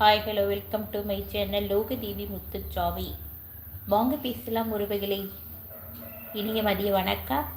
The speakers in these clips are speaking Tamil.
Hi hello welcome to my channel Logadevi Muthuchami வாங்க பேசலாம் உறவுகளை. இனிய மதிய வணக்கம்.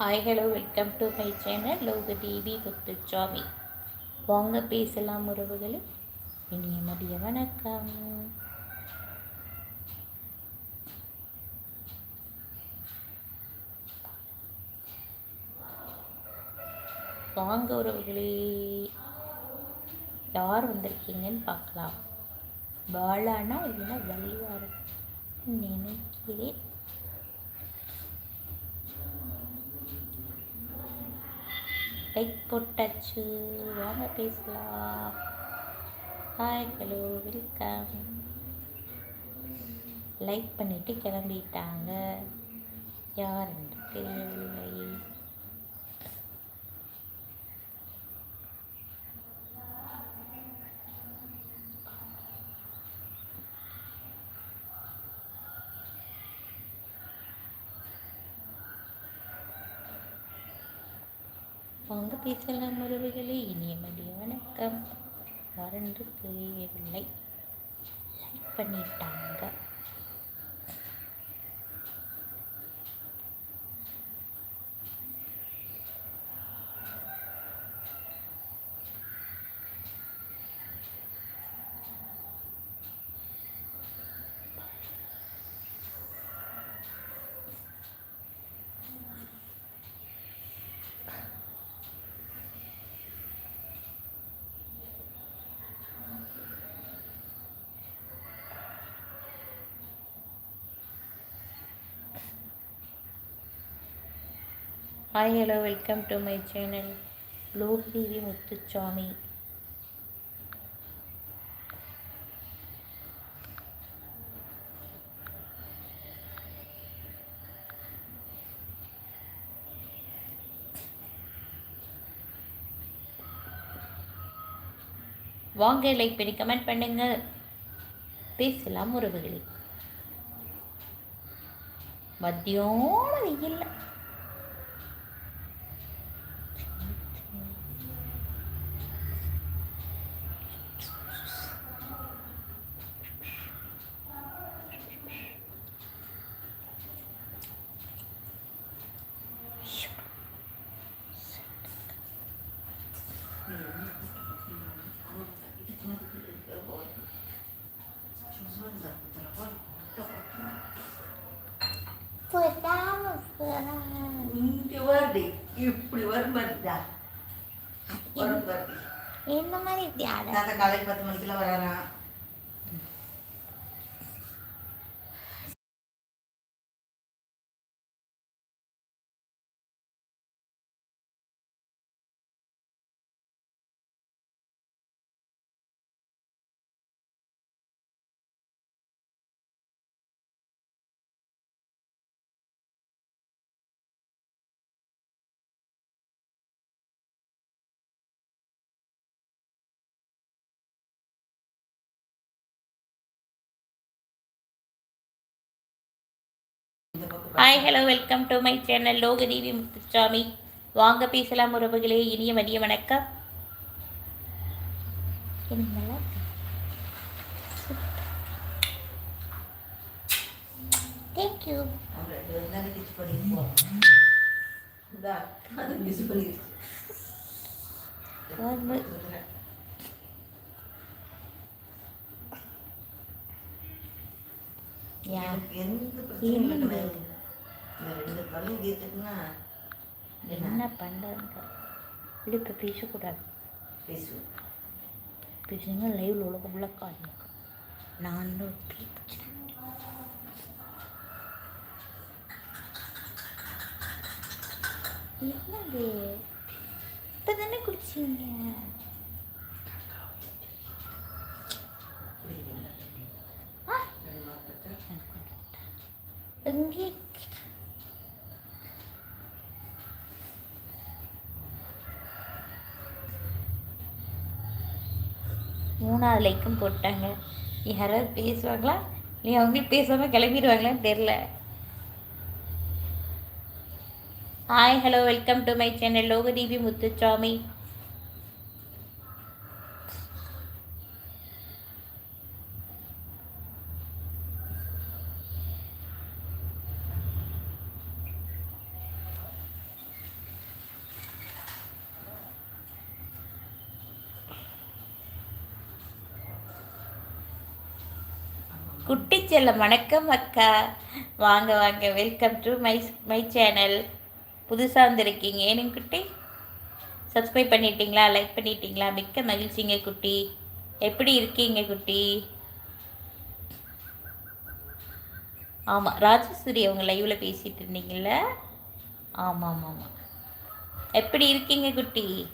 Hi hello welcome to my channel Logadevi Muthuchami வாங்க பேசலாம் உறவுகளே. இனிய மதிய வணக்கம். வாங்க உறவுகளே. யார் வந்திருக்கீங்கன்னு பார்க்கலாம். பாலானா இல்லைன்னா வலிவார் நினைக்கிறேன். லைக் போட்டாச்சு. வாங்க பேசலாம். ஹாய் ஹலோ வெல்கம் லைக் பண்ணிவிட்டு கிளம்பிட்டாங்க. யார் என்று தெரியவில்லை வாங்க பேசலாம் உறவுகளே. இனிய மதிய வணக்கம். யாரென்று புரியவில்லை. லைக் பண்ணிட்டாங்க. Hi hello welcome to my channel Logadevi Muthuchami வாங்க லைக் பண்ணி கமெண்ட் பண்ணுங்க. பேசலாம் உறவுகளே மத்தியான வெயில் போடாம போறான் இங்க வருது இப்படி வரும் வருதா வரும் வருது இந்த மாதிரி இப்படி ஆட தாத்தா காலையில் பத்து மணிக்கெல்லாம் வராராம் இந்த பக்கம் hi hello welcome to my channel Logadevi Muthuchami வாங்க பேசலாம் உறவுகளே இனிய மதிய வணக்கம் இருக்கு. Thank you. என்ன? பண்ணுறது இது இப்போ பேசக்கூடாது பேசுங்க லைவ்ல உலகம் உள்ள காட்டுங்க நான் பேச்சு என்னது? இப்போ தானே குடிச்சீங்க? மூணாவது லைக்கும் போட்டாங்க. யாராவது பேசுவாங்களா? இல்லை அவங்களே பேசாமல் கிளம்பிடுவாங்களான்னு தெரில hi hello welcome to my channel Logadeepi Muthuchami குட்டி செல்லம். வணக்கம் அக்கா. வாங்க வாங்க. Welcome to my my channel புதுசாக வந்திருக்கீங்க. ஏனுங்க குட்டி? சப்ஸ்கிரைப் பண்ணிட்டீங்களா? லைக் பண்ணிட்டீங்களா? மிக்க மகிழ்ச்சிங்க குட்டி. எப்படி இருக்கீங்க குட்டி? ஆமாம் ராஜேஸ்வரி அவங்க லைவில் பேசிகிட்டு இருந்தீங்கல்ல? ஆமாம் ஆமாம் ஆமாம் எப்படி இருக்கீங்க குட்டி?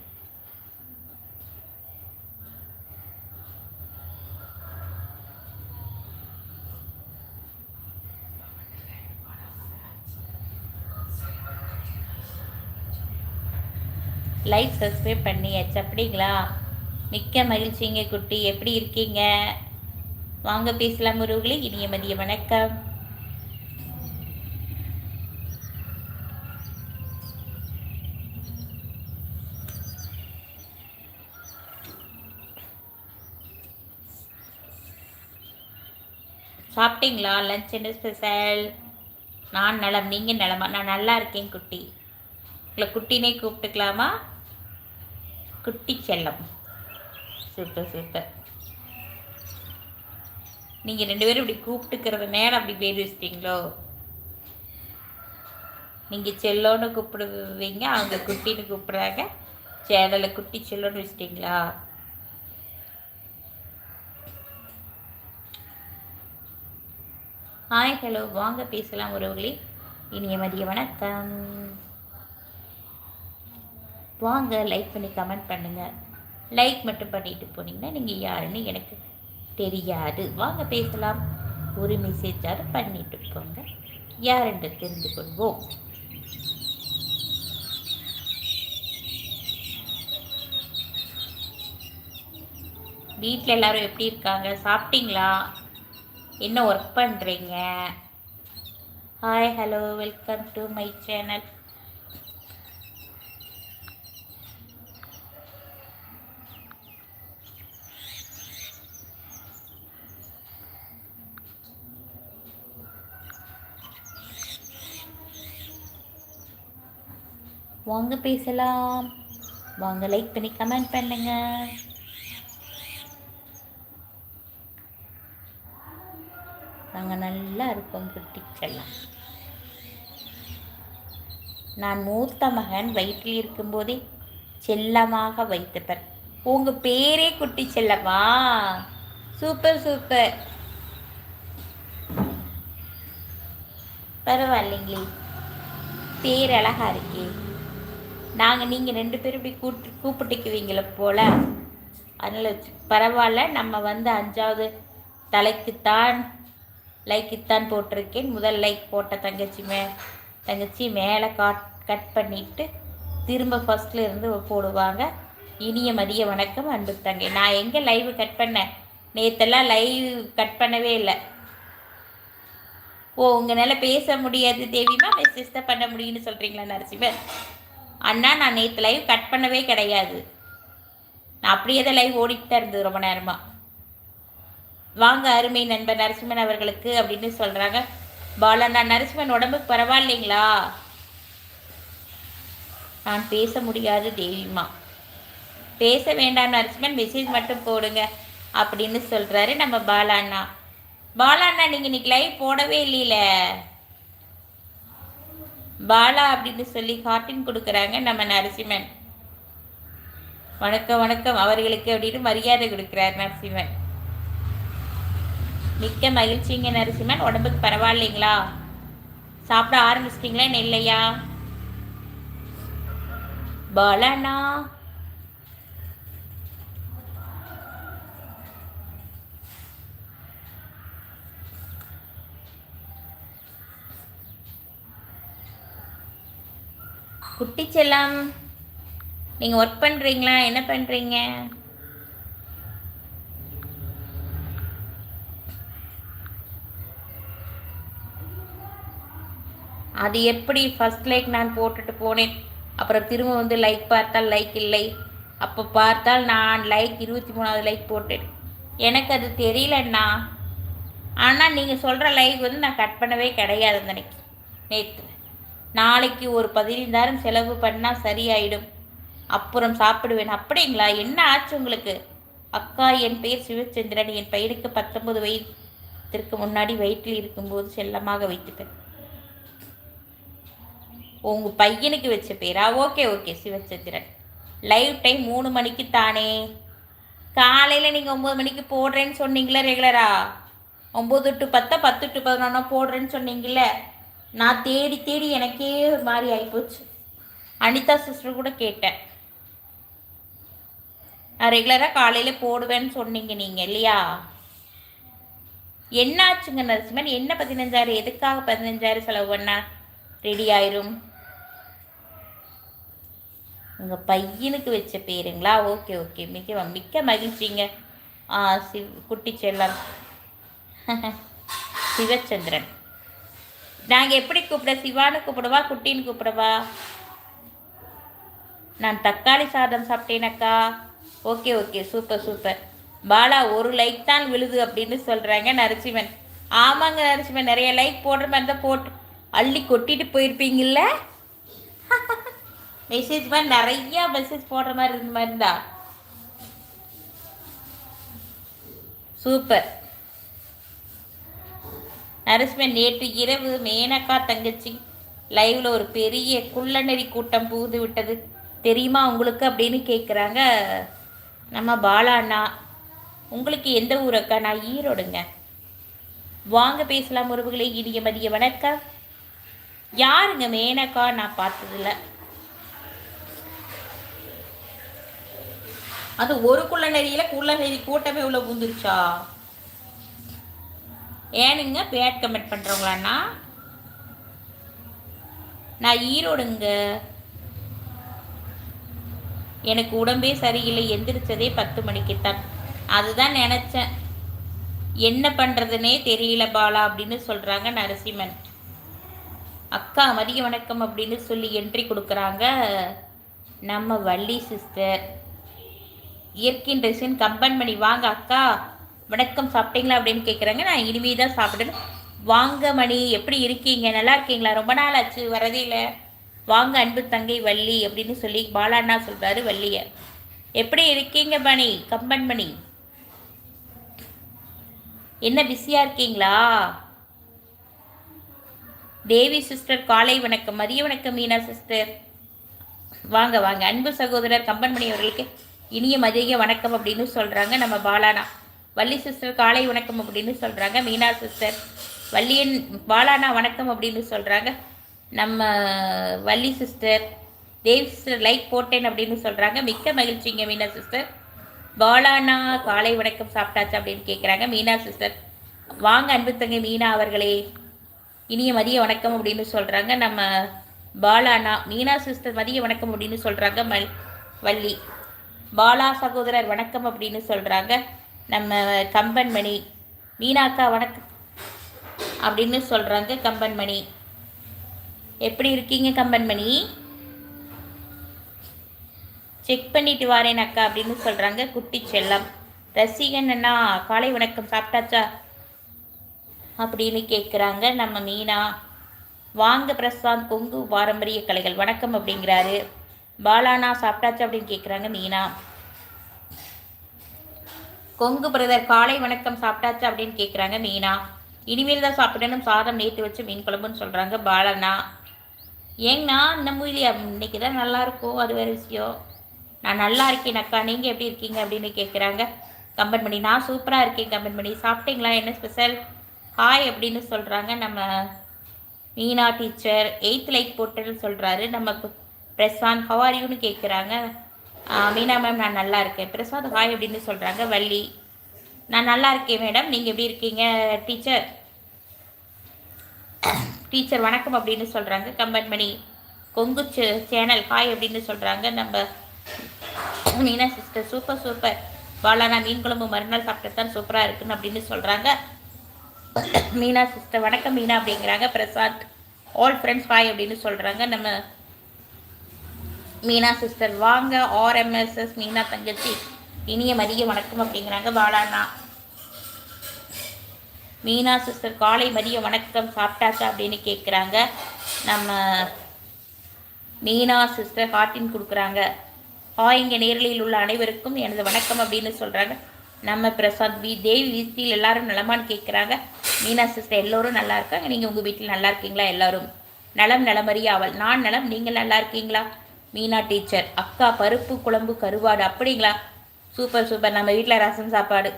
லைக் சப்ஸ்கிரைப் பண்ணியாச்சு. அப்படிங்களா? மிக்க மகிழ்ச்சிங்க குட்டி. எப்படி இருக்கீங்க? வாங்க பேசலாம் உறவுகளே இனிய மதிய வணக்கம். சாப்பிட்டீங்களா? லஞ்ச் என்ன ஸ்பெஷல் நான் நலம் நீங்கள் நலமா? நான் நல்லா இருக்கேன் குட்டி. உங்களை குட்டினே கூப்பிட்டுக்கலாமா? குட்டி செல்லம். Super super. நீங்கள் ரெண்டு பேரும் இப்படி கூப்பிட்டுக்கிறத நேரம் அப்படி பேர் வச்சிட்டிங்களோ? நீங்கள் செல்லோன்னு கூப்பிடுவீங்க அவங்க குட்டின்னு கூப்பிட்றாங்க. சேனலை குட்டி செல்லோன்னு வச்சிட்டிங்களா? ஹாய் ஹலோ வாங்க பேசலாம் உறவுகளே. இனிய மதிய வணக்கம். வாங்க லைக் பண்ணி கமெண்ட் பண்ணுங்கள் லைக் மட்டும் பண்ணிட்டு போனீங்கன்னா நீங்கள் யாருன்னு எனக்கு தெரியாது. வாங்க பேசலாம். ஒரு மெசேஜாவது பண்ணிட்டு போங்க. யாரென்று தெரிந்து கொள்வோம் வீட்டில் எல்லாரும் எப்படி இருக்காங்க? சாப்பிட்டீங்களா? என்ன ஒர்க் பண்ணுறீங்க hi hello welcome to my channel வாங்க பேசலாம். வாங்க லைக் பண்ணி கமெண்ட் பண்ணுங்க. நாங்கள் நல்லா இருக்கோம் குட்டி நான் மூத்த மகன் வயிற்றில் இருக்கும்போதே செல்லமாக வைத்தவர். உங்கள் பேரே குட்டி செல்லமா சூப்பர் சூப்பர் பரவாயில்லைங்களே. பேர் அழகா இருக்கே. நாங்கள் நீங்கள் ரெண்டு பேரும் இப்படி கூப்பிட்டு கூப்பிட்டுக்குவீங்கள போல். அதனால் பரவாயில்ல நம்ம வந்து அஞ்சாவது தலைக்குத்தான் லைக்குத்தான் போட்டிருக்கேன். முதல் லைக் போட்ட தங்கச்சி மே தங்கச்சி மேலே காட் கட் பண்ணிவிட்டு திரும்ப ஃபஸ்ட்டில் இருந்து போடுவாங்க. இனிய மதிய வணக்கம் அன்பு தங்கை. நான் எங்கே லைவ் கட் பண்ணேன் நேற்றெல்லாம் லைவ் கட் பண்ணவே இல்லை. ஓ உங்களால் பேச முடியாது தேவிமா? மெசேஜ் தான் பண்ண முடியும்னு சொல்கிறீங்களா நரசிம்மன் அண்ணா நான் நேற்று லைவ் கட் பண்ணவே கிடையாது. நான் அப்படியே தான் லைவ் ஓடிட்டு தான் இருந்தது ரொம்ப நேரமாக வாங்க அருமை நண்பர் நரசிம்மன் அவர்களுக்கு அப்படின்னு சொல்கிறாங்க பாலண்ணா நரசிம்மன் உடம்புக்கு பரவாயில்லைங்களா? நான் பேச முடியாது தேவிமா பேச வேண்டாம் நரசிம்மன் மெசேஜ் மட்டும் போடுங்க அப்படின்னு சொல்கிறாரு நம்ம பாலாண்ணா. பாலாண்ணா நீங்கள் இன்னைக்கு லைவ் போடவே இல்லையில. பாலா அப்படின்னு சொல்லி ஹார்ட்டின் கொடுக்குறாங்க நம்ம நரசிம்மன். வணக்கம் வணக்கம். அவர்களுக்கு அப்படின்னு மரியாதை கொடுக்குறார் நரசிம்மன். மிக்க மகிழ்ச்சிங்க நரசிம்மன். உடம்புக்கு பரவாயில்லைங்களா? சாப்பிட ஆரம்பிச்சிட்டிங்களா? என்ன இல்லையா? பாலண்ணா குட்டி செல்லம் நீங்கள் ஒர்க் பண்ணுறீங்களா என்ன பண்ணுறீங்க அது எப்படி? ஃபர்ஸ்ட் லைக் நான் போட்டுட்டு போனேன். அப்புறம் திரும்ப வந்து லைக் பார்த்தால் லைக் இல்லை. அப்போ பார்த்தால் நான் லைக் இருபத்தி மூணாவது லைக் போட்டேன். எனக்கு அது தெரியலண்ணா. ஆனால் நீங்கள் சொல்கிற லைக் வந்து நான் கட் பண்ணவே கிடையாது அந்த அன்னைக்கு நேற்று நாளைக்கு ஒரு பதினைந்தாயிரம் செலவு பண்ணால் சரியாயிடும். அப்புறம் சாப்பிடுவேன். அப்படிங்களா? என்ன ஆச்சு உங்களுக்கு? அக்கா என் பெயர் சிவச்சந்திரன். என் பையனுக்கு பத்தொன்பது வயதிற்கு முன்னாடி வயிற்றில் இருக்கும்போது செல்லமாக வைத்துப்பேன். உங்கள் பையனுக்கு வச்ச பேரா? Okay okay Sivachandran. Live time மூணு மணிக்கு தானே? காலையில் நீங்கள் ஒம்பது மணிக்கு போடுறேன்னு சொன்னீங்களே ரெகுலரா ஒம்பது டு பத்தா பத்து டு பதினொன்னா போடுறேன்னு சொன்னீங்களே நான் தேடி தேடி எனக்கே ஒரு மாதிரி ஆகிப்போச்சு அனிதா சிஸ்டர் கூட கேட்டேன். நான் ரெகுலராக காலையில் போடுவேன்னு சொன்னீங்க நீங்கள் இல்லையா? என்ன ஆச்சுங்க நரசிம்மன்? என்ன பதினஞ்சாயிரம் எதுக்காக பதினஞ்சாயிரம் செலவு பண்ணா? ரெடி ஆயிரும். உங்கள் பையனுக்கு வச்ச பேருங்களா? ஓகே ஓகே மிக்க மிக்க மகிழ்ச்சிங்க. ஆ சிவ் குட்டி செல்லம் சிவச்சந்திரன். நாங்கள் எப்படி கூப்பிட சிவான்னு கூப்பிடவா குட்டின்னு கூப்பிடவா? நான் தக்காளி சாதம் சாப்பிட்டேனக்கா. Okay okay super super. Bala ஒரு லைக் தான் விழுது அப்படின்னு சொல்கிறாங்க நரசிம்மன். ஆமாங்க நரசிம்மன் நிறைய லைக் போடுற மாதிரி தான் போட்டு அள்ளி கொட்டிட்டு போயிருப்பீங்கல்ல? மெசேஜ் மாதிரி நிறைய மெசேஜ் போடுற மாதிரி இருந்த மாதிரி இருந்தா. சூப்பர். நரசிம்மன் நேற்று இரவு மேனக்கா தங்கச்சி லைவ்ல ஒரு பெரிய குள்ளநெறி கூட்டம் புகுந்து விட்டது. தெரியுமா உங்களுக்கு அப்படின்னு கேட்குறாங்க நம்ம பாலா அண்ணா. உங்களுக்கு எந்த ஊருக்கா நான் ஈரோடுங்க. வாங்க பேசலாம் உறவுகளே. இனிய மதிய வணக்கம். யாருங்க மேனக்கா நான் பார்த்ததில்ல. அது ஒரு குள்ள நெறியில குள்ள நெறி கூட்டமே உள்ள பூந்துருச்சா ஏனுங்க பேட் கமெண்ட் பண்ணுறவங்களாண்ணா நான் ஈரோடுங்க. எனக்கு உடம்பே சரியில்லை எந்திரிச்சதே பத்து மணிக்குத்தான். அதுதான் நினச்சேன். என்ன பண்ணுறதுனே தெரியல பாலா அப்படின்னு சொல்கிறாங்க நரசிம்மன். அக்கா மதிய வணக்கம் அப்படின்னு சொல்லி என்ட்ரி கொடுக்குறாங்க நம்ம வள்ளி சிஸ்டர் இயற்கை ட்ரெஸ்ஸின் கம்பன் பண்ணி வாங்க அக்கா. வணக்கம் சாப்பிட்டீங்களா அப்படின்னு கேட்குறாங்க நான் இனிமே தான் சாப்பிடணும். வாங்க மணி எப்படி இருக்கீங்க? நல்லா இருக்கீங்களா? ரொம்ப நாள் ஆச்சு வரதே இல்லை. வாங்க அன்பு தங்கை வள்ளி அப்படின்னு சொல்லி பாலாண்ணா சொல்கிறாரு வள்ளியை. எப்படி இருக்கீங்க மணி? கம்பன் மணி. என்ன பிஸியாக இருக்கீங்களா? தேவி சிஸ்டர் காலை வணக்கம் மதிய வணக்கம் மீனா சிஸ்டர் வாங்க வாங்க. அன்பு சகோதரர் கம்பன்மணி அவர்களுக்கு இனிய மதிய வணக்கம் அப்படின்னு சொல்கிறாங்க நம்ம பாலானா வள்ளி சிஸ்டர் காலை வணக்கம் அப்படின்னு சொல்கிறாங்க மீனா சிஸ்டர் வள்ளியன் பாலானா வணக்கம் அப்படின்னு சொல்கிறாங்க நம்ம Valli sister Dev sister like போட்டேன் அப்படின்னு சொல்கிறாங்க மிக்க மகிழ்ச்சிங்க மீனா சிஸ்டர் பாலானா காலை வணக்கம் சாப்பிட்டாச்சு அப்படின்னு கேட்குறாங்க மீனா சிஸ்டர் வாங்க அன்பு தங்கை மீனா அவர்களே இனிய மதிய வணக்கம் அப்படின்னு சொல்கிறாங்க நம்ம பாலானா மீனா சிஸ்டர் மதிய வணக்கம் அப்படின்னு சொல்கிறாங்க மல் வள்ளி பாலா சகோதரர் வணக்கம் அப்படின்னு சொல்கிறாங்க நம்ம கம்பன்மணி மீனாக்கா வணக்கம். அப்படின்னு சொல்கிறாங்க கம்பன்மணி. எப்படி இருக்கீங்க கம்பன்மணி? செக் பண்ணிட்டு வரேன் அக்கா அப்படின்னு சொல்கிறாங்க குட்டி செல்லம். ரசிகன் அண்ணா காலை வணக்கம் சாப்பிட்டாச்சா? அப்படின்னு கேட்குறாங்க நம்ம மீனா. வாங்க பிரசாந்த் கொங்கு பாரம்பரிய கலைகள் வணக்கம் அப்படிங்கிறாரு. பாலானா சாப்பிட்டாச்சு? அப்படின்னு கேட்குறாங்க மீனா. கொங்கு பிரதர் காலை வணக்கம் சாப்பிட்டாச்சு அப்படின்னு கேட்குறாங்க மீனா. இனிமேல் தான் சாப்பிட்டேன்னு சாதம் நேற்று வச்சு மீன் குழம்புன்னு சொல்கிறாங்க பாலனா ஏங்கண்ணா இன்னமும் இல்லையா இன்னைக்கு தான் நல்லாயிருக்கும் அது வேறு விஷயம். நான் நல்லா இருக்கேன் அக்கா. நீங்கள் எப்படி இருக்கீங்க அப்படின்னு கேட்குறாங்க கம்பன் பண்ணி நான் சூப்பராக இருக்கேன் கம்பன் பண்ணி சாப்பிட்டீங்களா? என்ன ஸ்பெஷல்? ஹாய் அப்படின்னு சொல்கிறாங்க நம்ம மீனா டீச்சர். எயித் லைக் போட்டுன்னு சொல்கிறாரு நம்ம பிரசாந்த் ஹவாரியூன்னு கேட்குறாங்க மீனா மேம் நான் நல்லா இருக்கேன். பிரசாத் ஹாய் அப்படின்னு சொல்கிறாங்க வள்ளி. நான் நல்லா இருக்கேன் மேடம். நீங்கள் எப்படி இருக்கீங்க டீச்சர்? டீச்சர் வணக்கம் அப்படின்னு சொல்கிறாங்க கம்பன் மணி கொங்கு சே- சேனல் ஹாய் அப்படின்னு சொல்கிறாங்க நம்ம மீனா சிஸ்டர் சூப்பர் சூப்பர் பாலானா மீன் குழம்பு மறுநாள் சாப்பிட்டு தான் சூப்பராக இருக்குன்னு அப்படின்னு சொல்கிறாங்க மீனா சிஸ்டர் வணக்கம் மீனா அப்படிங்கிறாங்க. பிரசாத் ஆல் ஃப்ரெண்ட்ஸ் ஹாய் அப்படின்னு சொல்கிறாங்க நம்ம மீனா சிஸ்டர் வாங்க ஆர்எம்எஸ்எஸ் மீனா தங்கச்சி. இனிய மதிய வணக்கம் அப்படிங்கிறாங்க பாலாண்ணா. மீனா சிஸ்டர் காலை மதிய வணக்கம். சாப்பிட்டாச்சா அப்படின்னு கேட்குறாங்க நம்ம மீனா சிஸ்டர் ஹார்டின் கொடுக்குறாங்க. ஹாய் இங்கே நேரலையில் உள்ள அனைவருக்கும் எனது வணக்கம் அப்படின்னு சொல்கிறாங்க நம்ம பிரசாத் வி தேவி வீட்டில் எல்லாரும் நலமான்னு கேட்குறாங்க மீனா சிஸ்டர் எல்லோரும் நல்லா இருக்காங்க. நீங்கள் உங்கள் வீட்டில் நல்லா இருக்கீங்களா எல்லோரும்? நலம் நலமறியாவல் நான் நலம் நீங்கள் நல்லா இருக்கீங்களா? மீனா டீச்சர் அக்கா பருப்பு குழம்பு கருவாடு அப்படிங்களா? Super super. நம்ம வீட்டில் ரசம் சாப்பாடு.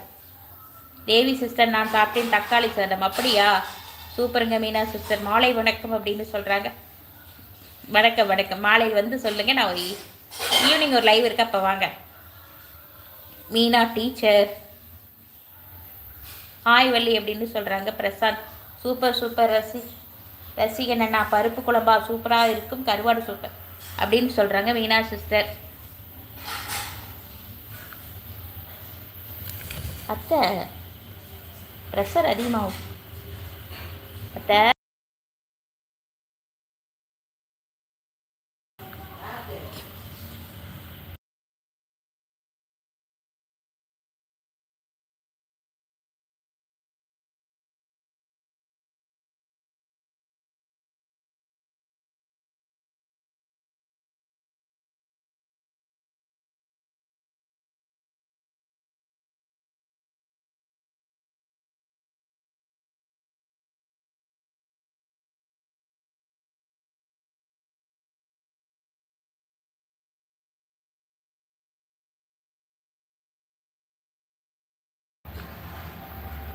தேவி சிஸ்டர் நான் சாப்பிட்டேன். தக்காளி சாதம் அப்படியா? சூப்பருங்க மீனா சிஸ்டர் மாலை வணக்கம் அப்படின்னு சொல்கிறாங்க வணக்கம் வணக்கம். மாலை வந்து சொல்லுங்க. நான் ஒரு ஈவினிங் ஒரு லைவ் இருக்கு. அப்போ வாங்க. மீனா டீச்சர். ஹாய் வள்ளி அப்படின்னு சொல்கிறாங்க பிரசாந்த். Super super. ரசி ரசிகன் அண்ணா பருப்பு குழம்பா? சூப்பராக இருக்கும். கருவாடு சூப்பர். அப்படின்னு சொல்கிறாங்க வீணா சிஸ்டர். அத்தை ப்ரெஷர் அதிகமாகும். அத்தை.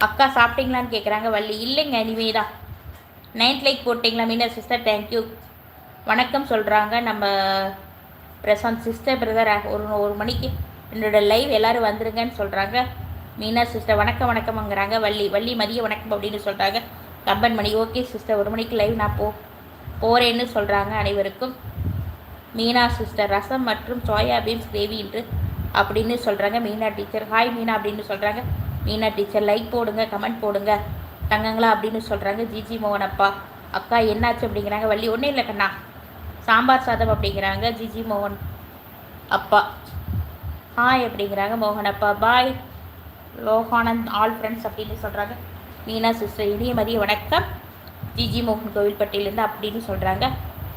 அக்கா சாப்பிட்டீங்களான்னு கேட்குறாங்க வள்ளி. இல்லைங்க இனிமே தான் நைன்த் லைக் போட்டிங்களா மீனா? சிஸ்டர் தேங்க்யூ வணக்கம் சொல்கிறாங்க நம்ம பிரசாந்த். சிஸ்டர் பிரதர் ஒரு ஒரு மணிக்கு என்னோட லைவ் எல்லோரும் வந்துருங்கன்னு சொல்கிறாங்க மீனா சிஸ்டர் வணக்கம் வணக்கம்ங்கிறாங்க வள்ளி. வள்ளி மதிய வணக்கம் அப்படின்னு சொல்கிறாங்க கம்பன் மணி ஓகே சிஸ்டர் ஒரு மணிக்கு லைவ் நான் போ போகிறேன்னு சொல்கிறாங்க அனைவருக்கும். மீனா சிஸ்டர் ரசம் மற்றும் சோயா பீன்ஸ் கிரேவி என்று அப்படின்னு சொல்கிறாங்க மீனா டீச்சர் ஹாய் மீனா அப்படின்னு சொல்கிறாங்க மீனா டீச்சர் லைக் போடுங்க கமெண்ட் போடுங்க. தங்கங்களா அப்படின்னு சொல்கிறாங்க ஜிஜி மோகன் அப்பா அக்கா என்னாச்சு அப்படிங்கிறாங்க. வள்ளி ஒன்றும் இல்லை கண்ணா. சாம்பார் சாதம் அப்படிங்கிறாங்க ஜிஜி மோகன் அப்பா. ஹாய் அப்படிங்கிறாங்க மோகன் அப்பா பாய் லோகானந்த் ஆல் ஃப்ரெண்ட்ஸ் அப்படின்னு சொல்கிறாங்க மீனா சிஸ்டர் இனிய மதிய வணக்கம். ஜிஜி மோகன் கோவில்பட்டியிலேருந்து அப்படின்னு சொல்கிறாங்க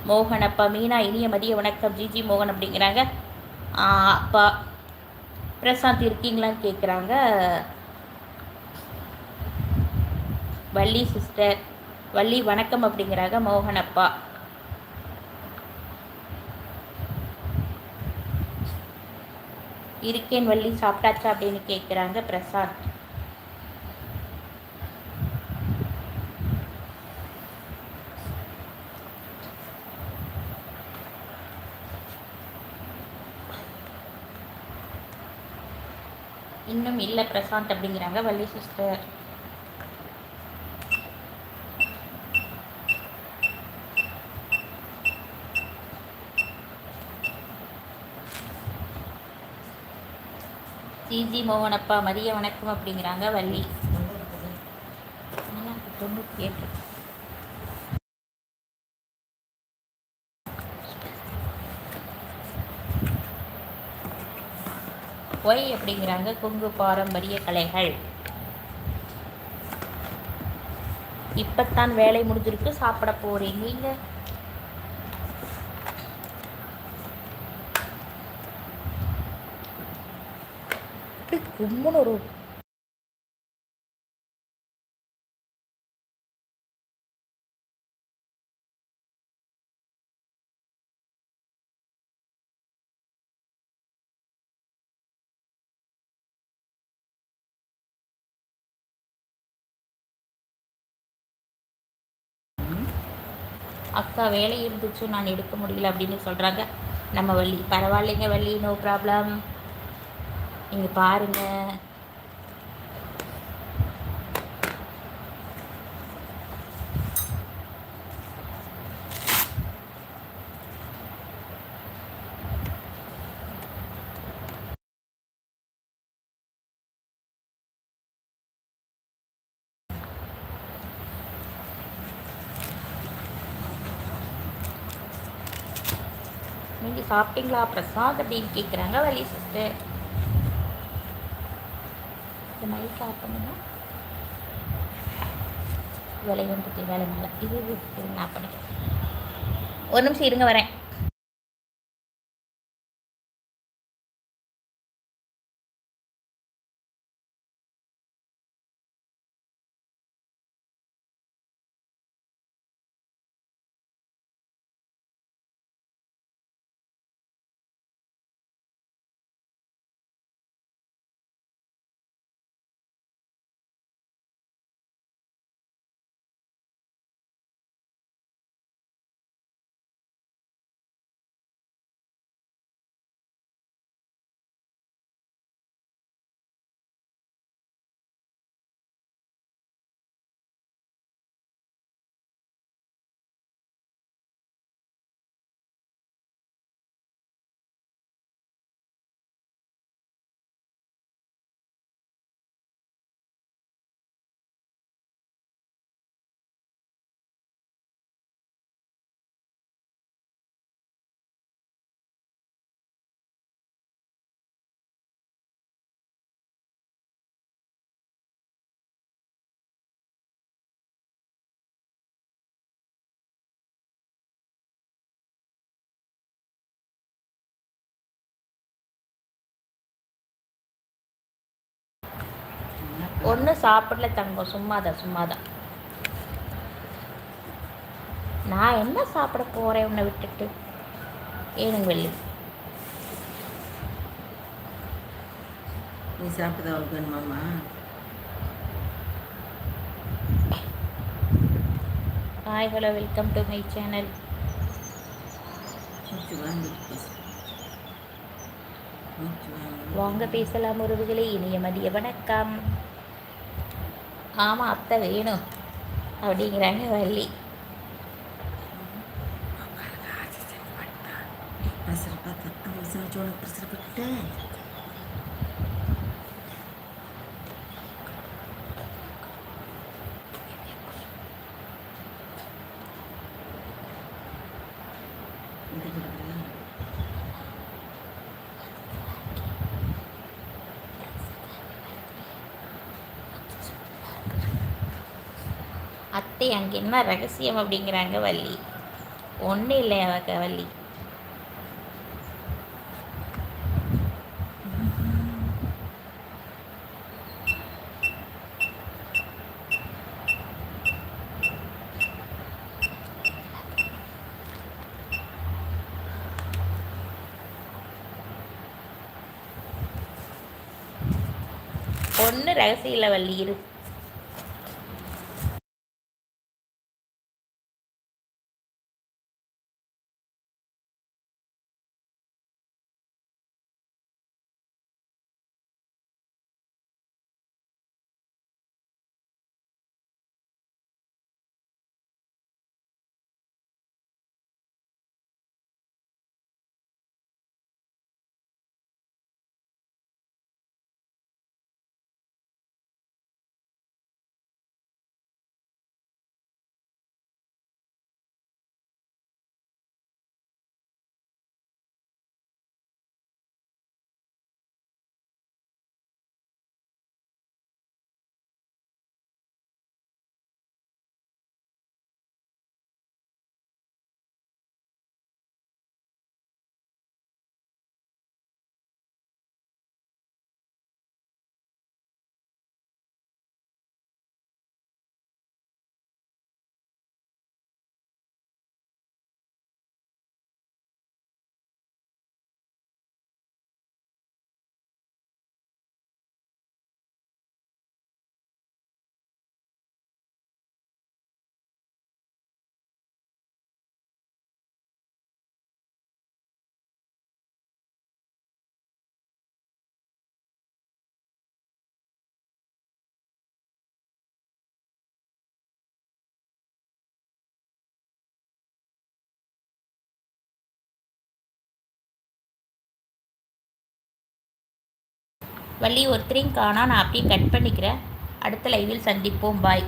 மோகன் அப்பா மீனா இனிய மதிய வணக்கம். ஜிஜி மோகன் அப்படிங்கிறாங்க. அப்பா. பிரசாந்த் இருக்கீங்களான்னு கேட்குறாங்க வள்ளி சிஸ்டர் வள்ளி வணக்கம் அப்படிங்கிறாங்க மோகன் அப்பா. இருக்கேன் வள்ளி சாப்பிட்டாச்சா அப்படின்னு கேட்குறாங்க பிரசாந்த். இன்னும் இல்லை பிரசாந்த் அப்படிங்கிறாங்க வள்ளி சிஸ்டர் சிஜி மோகனப்பா மதிய வணக்கம் அப்படிங்கிறாங்க வள்ளி. தொண்ணூற்றி எட்டு. ஒய் அப்படிங்கிறாங்க கொங்கு பாரம்பரிய கலைகள். இப்பத்தான் வேலை முடிஞ்சிருக்கு சாப்பிட போறீங்க. நீங்க பொம்முன்னு ஒரு அக்கா வேலை இருந்துச்சு நான் எடுக்க முடியல அப்படின்னு சொல்கிறாங்க நம்ம வள்ளி பரவாயில்லைங்க வள்ளி நோ ப்ராப்ளம் நீங்கள் பாருங்கள் நீங்கள் சாப்பிட்டீங்களா? பிரசாத் அப்படின்னு கேட்குறாங்க வலி சிஸ்டர் இந்த மைக் ஆஃப் பண்ணுங்க வந்துட்டு வேலை மேலே. இது இது நான் பண்ணிக்கிறேன். ஒரு நிமிஷம் இருங்க வரேன். ஒன்றும் சாப்பிடல தங்கம் சும்மாதான் சும்மாதான். நான் என்ன சாப்பிட போகிறேன் உன்னை விட்டுட்டு? ஏனுங்க வெள்ளி. நீ சாப்பிட்டதா வேணுமாம்மா? Hi hello welcome to my channel வாங்க பேசலாம் உறவுகளே இனிய மதிய வணக்கம். ஆமாம் அத்தை வேணும். அப்படிங்கிறாங்க வள்ளி. இது அத்தை அங்கே என்ன ரகசியம் அப்படிங்கிறாங்க வள்ளி. ஒன்றும் இல்லை அவ வள்ளி? ஒன்று ரகசியம் வள்ளி இரு. வள்ளி ஒருத்தரையும் காணா நான் அப்படியே கட் பண்ணிக்கிறேன். அடுத்த லைவில் சந்திப்போம். பாய்